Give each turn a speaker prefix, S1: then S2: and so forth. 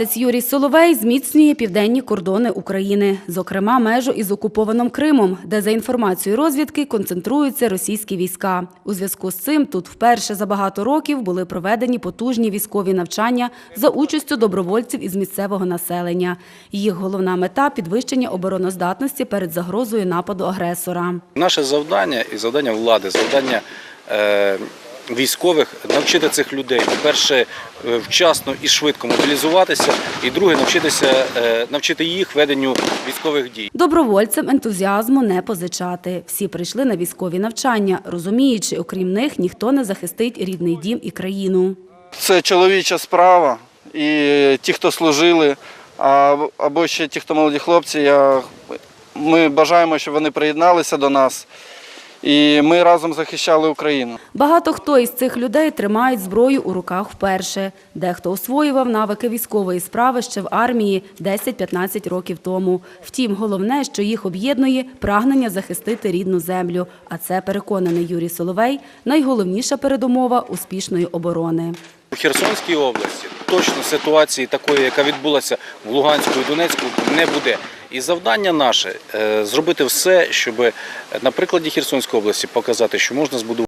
S1: Отець Юрій Соловей зміцнює південні кордони України, зокрема межу із окупованим Кримом, де за інформацією розвідки концентруються російські війська. У зв'язку з цим тут вперше за багато років були проведені потужні військові навчання за участю добровольців із місцевого населення. Їх головна мета підвищення обороноздатності перед загрозою нападу агресора.
S2: Наше завдання і завдання влади, завдання е, військових навчити цих людей, по-перше, е, вчасно і швидко мобілізуватися, і друге, навчитися е, навчити їх веденню військових дій.
S1: Добровольцям ентузіазму не позичати. Всі прийшли на військові навчання, розуміючи, окрім них ніхто не захистить рідний дім і країну.
S3: Це чоловіча справа. І ті, хто служили, або ще ті, хто молоді хлопці, я, ми бажаємо, щоб вони приєдналися до нас. І ми разом захищали Україну.
S1: Багато хто із цих людей тримають зброю у руках вперше. Дехто освоював навики військової справи ще в армії 10-15 років тому. Втім, головне, що їх об'єднує прагнення захистити рідну землю. А це, переконаний Юрій Соловей, найголовніша передумова успішної оборони.
S2: У Херсонській області точно ситуації такої, яка відбулася в Луганську і Донецьку, не буде. І завдання наше е, зробити все, щоб на прикладі Херсонської області показати, що можна збудувати.